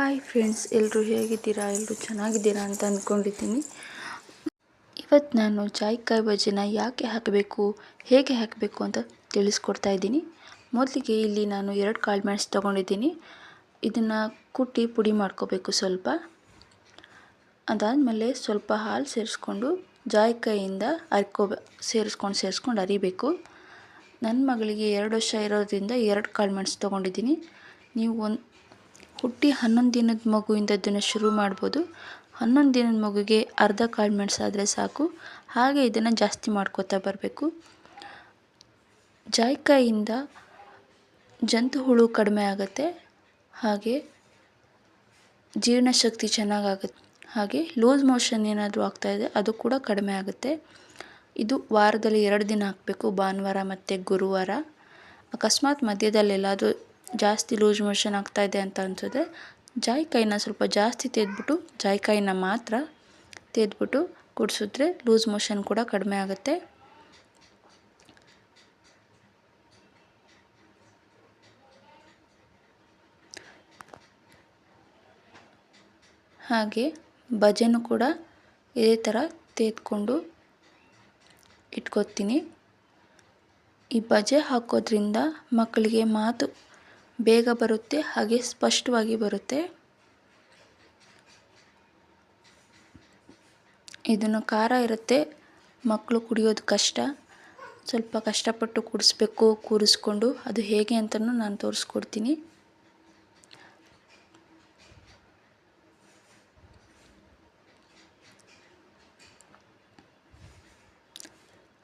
Hi friends ಎಲ್ಲರೂ ಹೇಗಿದ್ದೀರಾ? ಎಲ್ಲರೂ ಚೆನ್ನಾಗಿದ್ದೀರಾ ಅಂತ ಅಂದ್ಕೊಂಡಿದ್ದೀನಿ ಇವತ್ತು ನಾನು ಜಾಯಿಕಾಯಿ ಬಜ್ಜಿನ ಯಾಕೆ ಹಾಕಬೇಕು, ಹೇಗೆ ಹಾಕಬೇಕು ಅಂತ ತಿಳಿಸ್ಕೊಡ್ತಾ ಇದ್ದೀನಿ. ಮೊದಲಿಗೆ ಇಲ್ಲಿ ನಾನು ಎರಡು ಕಾಳು ಮೆಣಸು ತೊಗೊಂಡಿದ್ದೀನಿ. ಇದನ್ನು ಕುಟ್ಟಿ ಪುಡಿ ಮಾಡ್ಕೋಬೇಕು ಸ್ವಲ್ಪ. ಅದಾದಮೇಲೆ ಸ್ವಲ್ಪ ಹಾಲು ಸೇರಿಸ್ಕೊಂಡು ಜಾಯಿಕಾಯಿಂದ ಅರ್ಕೋ ಸೇರಿಸ್ಕೊಂಡು ಸೇರಿಸ್ಕೊಂಡು ಅರಿಬೇಕು. ನನ್ನ ಮಗಳಿಗೆ ಎರಡು ವರ್ಷ ಇರೋದ್ರಿಂದ ಎರಡು ಕಾಳು ಮೆಣಸು ತೊಗೊಂಡಿದ್ದೀನಿ. ನೀವು ಒಂದು ಹುಟ್ಟಿ ಹನ್ನೊಂದು ದಿನದ ಮಗುವಿಂದ ಇದನ್ನು ಶುರು ಮಾಡ್ಬೋದು. ಹನ್ನೊಂದು ದಿನದ ಮಗುಗೆ ಅರ್ಧ ಕಾಳು ಮೆಣಸಾದರೆ ಸಾಕು. ಹಾಗೆ ಇದನ್ನು ಜಾಸ್ತಿ ಮಾಡ್ಕೋತಾ ಬರಬೇಕು. ಜಾಯಿಕಾಯಿಂದ ಜಂತು ಹುಳು ಕಡಿಮೆ ಆಗುತ್ತೆ. ಹಾಗೆ ಜೀರ್ಣಶಕ್ತಿ ಚೆನ್ನಾಗಾಗುತ್ತೆ ಹಾಗೆ ಲೂಸ್ ಮೋಷನ್ ಏನಾದರೂ ಆಗ್ತಾಯಿದೆ ಅದು ಕೂಡ ಕಡಿಮೆ ಆಗುತ್ತೆ. ಇದು ವಾರದಲ್ಲಿ ಎರಡು ದಿನ ಹಾಕಬೇಕು, ಭಾನುವಾರ ಮತ್ತು ಗುರುವಾರ. ಅಕಸ್ಮಾತ್ ಮಧ್ಯದಲ್ಲಿ ಎಲ್ಲಾದರೂ ಜಾಸ್ತಿ ಲೂಸ್ ಮೋಷನ್ ಇದೆ ಅಂತ ಅನಿಸಿದ್ರೆ ಜಾಯಿಕಾಯಿನ ಸ್ವಲ್ಪ ಜಾಸ್ತಿ ತೆಗೆದ್ಬಿಟ್ಟು ಜಾಯಿಕಾಯಿನ ಮಾತ್ರ ತೆಗೆದ್ಬಿಟ್ಟು ಕುಡಿಸಿದ್ರೆ ಲೂಸ್ ಮೋಷನ್ ಕೂಡ ಕಡಿಮೆ ಆಗುತ್ತೆ. ಹಾಗೆ ಭಜೆನೂ ಕೂಡ ಇದೇ ಥರ ತೆಗೆದುಕೊಂಡು ಇಟ್ಕೊತೀನಿ. ಈ ಬಜೆ ಹಾಕೋದ್ರಿಂದ ಮಕ್ಕಳಿಗೆ ಮಾತು ಬೇಗ ಬರುತ್ತೆ, ಹಾಗೆ ಸ್ಪಷ್ಟವಾಗಿ ಬರುತ್ತೆ. ಇದನ್ನು ಖಾರ ಇರುತ್ತೆ. ಮಕ್ಕಳು ಕುಡಿಯೋದು ಕಷ್ಟ. ಸ್ವಲ್ಪ ಕಷ್ಟಪಟ್ಟು ಕುಡಿಸ್ಬೇಕು, ಕೂರಿಸ್ಕೊಂಡು. ಅದು ಹೇಗೆ ಅಂತಲೂ ನಾನು ತೋರಿಸ್ಕೊಡ್ತೀನಿ.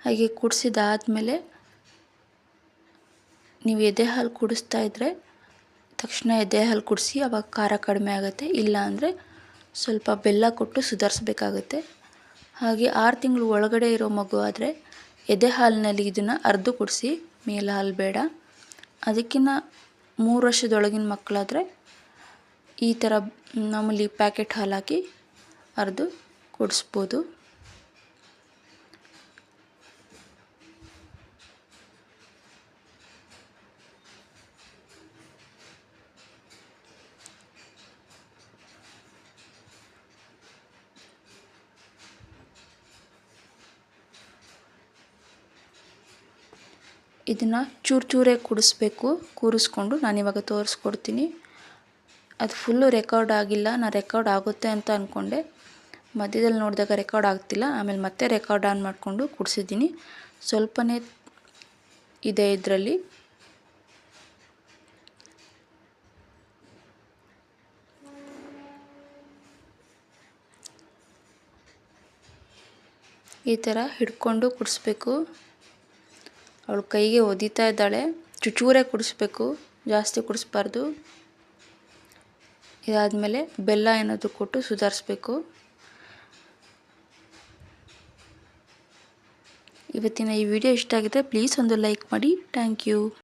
ಹಾಗೆ ಕುಡಿಸಿದಾದ್ಮೇಲೆ ನೀವು ಎದೆ ಹಾಲು ಕುಡಿಸ್ತಾ ಇದ್ದರೆ ತಕ್ಷಣ ಎದೆ ಹಾಲು ಕುಡಿಸಿ ಅವಾಗ ಖಾರ ಕಡಿಮೆ ಆಗುತ್ತೆ. ಇಲ್ಲ ಅಂದರೆ ಸ್ವಲ್ಪ ಬೆಲ್ಲ ಕೊಟ್ಟು ಸುಧಾರಿಸ್ಬೇಕಾಗತ್ತೆ. ಹಾಗೆ ಆರು ತಿಂಗಳು ಒಳಗಡೆ ಇರೋ ಮಗು ಆದರೆ ಎದೆ ಹಾಲಿನಲ್ಲಿ ಇದನ್ನು ಅರ್ದು ಕುಡಿಸಿ ಮೇಲೆ ಹಾಲು ಬೇಡ. ಅದಕ್ಕಿಂತ ಮೂರು ವರ್ಷದೊಳಗಿನ ಮಕ್ಕಳಾದರೆ ಈ ಥರ ನಮ್ಮಲ್ಲಿ ಪ್ಯಾಕೆಟ್ ಹಾಲು ಹಾಕಿ ಅರ್ದು ಕುಡಿಸ್ಬೋದು. ಇದನ್ನು ಚೂರು ಚೂರೇ ಕುಡಿಸ್ಬೇಕು. ಕೂರಿಸ್ಕೊಂಡು ನಾನಿವಾಗ ತೋರಿಸ್ಕೊಡ್ತೀನಿ. ಅದು ಫುಲ್ಲು ರೆಕಾರ್ಡ್ ಆಗಿಲ್ಲ. ನಾನು ರೆಕಾರ್ಡ್ ಆಗುತ್ತೆ ಅಂತ ಅಂದ್ಕೊಂಡೆ ಮಧ್ಯದಲ್ಲಿ ನೋಡಿದಾಗ ರೆಕಾರ್ಡ್ ಆಗ್ತಿಲ್ಲ. ಆಮೇಲೆ ಮತ್ತೆ ರೆಕಾರ್ಡ್ ಆನ್ ಮಾಡಿಕೊಂಡು ಕುಡಿಸಿದ್ದೀನಿ. ಸ್ವಲ್ಪನೇ ಇದೆ ಇದರಲ್ಲಿ. ಈ ಥರ ಹಿಡ್ಕೊಂಡು ಕುಡಿಸ್ಬೇಕು. ಅವಳು ಕೈಗೆ ಒದಿತಾ ಇದ್ದಾಳೆ. ಚುಚೂರೇ ಕುಡಿಸ್ಬೇಕು, ಜಾಸ್ತಿ ಕುಡಿಸ್ಬಾರ್ದು. ಇದಾದಮೇಲೆ ಬೆಲ್ಲ ಏನಾದರೂ ಕೊಟ್ಟು ಸುಧಾರಿಸ್ಬೇಕು. ಇವತ್ತಿನ ಈ ವಿಡಿಯೋ ಇಷ್ಟ ಆಗಿದೆ, ಪ್ಲೀಸ್ ಒಂದು ಲೈಕ್ ಮಾಡಿ. Thank you.